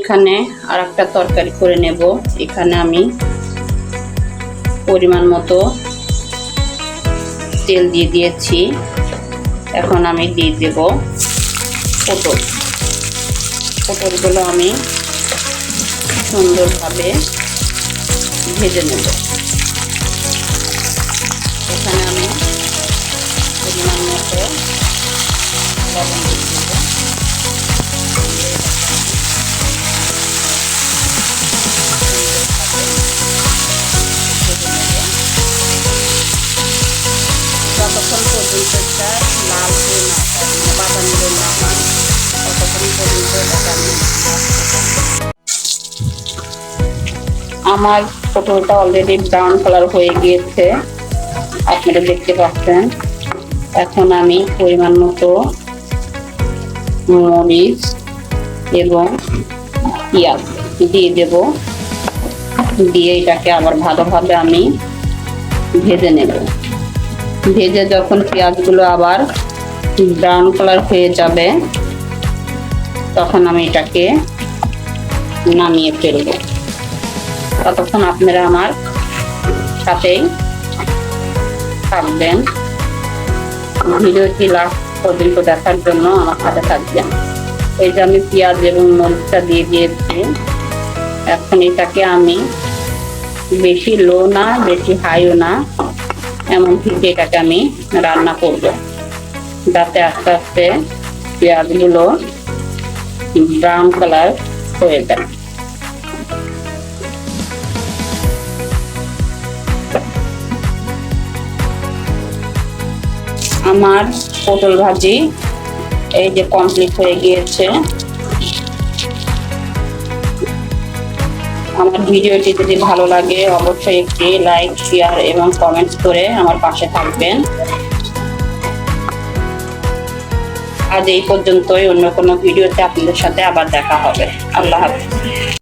এখানে আর একটা তরকারি করে নেব। এখানে আমি পরিমাণ মতো তেল দিয়ে দিয়েছি। এখন আমি দিয়ে দেব পটল। পটলগুলো আমি সুন্দরভাবে ভেজে নেব। এখানে আমি পরিমাণ মতো লবণ দিয়ে দেবো। পর্যন্ত এটা লাল হয়ে না বাদামি হয়ে না হয় ততক্ষণ পর্যন্ত আমার পটলটা অলরেডি ব্রাউন কালার হয়ে গিয়েছে। আপনারা দেখতে পাচ্ছেন। এখন আমি পরিমাণ মতো মরিচ এবং পেঁয়াজ দিয়ে দেব। দিয়ে এটাকে আবার ভালোভাবে আমি ভেজে নেব। ভেজে যখন পেঁয়াজগুলো আবার ব্রাউন কালার হয়ে যাবে, তখন আমি এটাকে নামিয়ে ফেলব। ততক্ষণ আপনারা আমার সাথেই থাকবেন। ভিডিওটি লাস্ট পর্যন্ত দেখার জন্য আমার সাথে থাকবেন। এই যে আমি পেঁয়াজ এবং মরিচটা দিয়ে দিয়েছি, এখন এটাকে আমি বেশি লো না, বেশি হাইও না এমন থেকে এটাকে আমি রান্না করব। যাতে আস্তে আস্তে পেঁয়াজগুলো ব্রাউন কালার হয়ে যায়। আমার পটল ভাজি এই যে কমপ্লিট হয়ে গিয়েছে। আমার ভিডিওটি যদি ভালো লাগে, অবশ্যই একটি লাইক শেয়ার এবং কমেন্টস করে আমার পাশে থাকবেন। আজ এই পর্যন্তই, অন্য কোনো ভিডিওতে আপনাদের সাথে আবার দেখা হবে। আল্লাহ হাফিজ।